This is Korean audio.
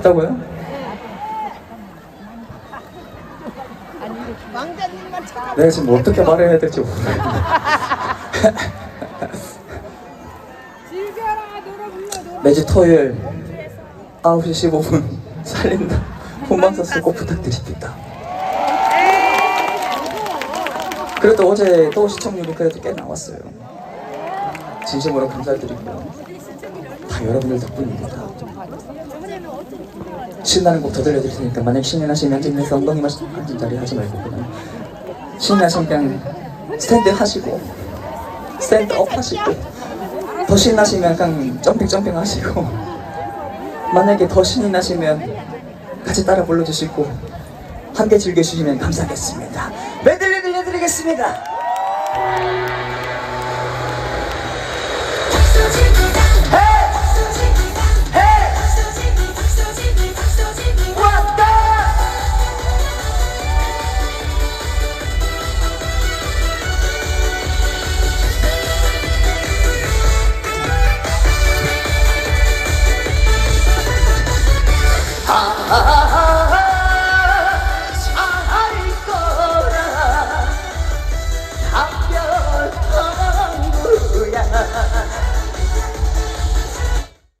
있다고요? 왕자님만 찾아. 내가 지금 어떻게 말해야 될지 모르겠어. 즐겨라 노래 불러 노래. 매주 토요일 9시 15분 살린다 본방사수 꼭 부탁드립니다. 그래도 어제 또 시청률이 그래도 꽤 나왔어요. 진심으로 감사드리고요. 다 여러분들 덕분입니다. 신나는 곡 더 들려드릴 테니까 만약 신이 나시면 앉으면서 엉덩이만 앉은 자리 하지 말고 그냥 신이 나시면 그냥 스탠드 하시고 스탠드 업 하시고 더 신나시면 그냥 점핑 점핑 하시고 만약에 더 신이 나시면 같이 따라 불러주시고 함께 즐겨주시면 감사하겠습니다. 메들리 들려드리겠습니다 아,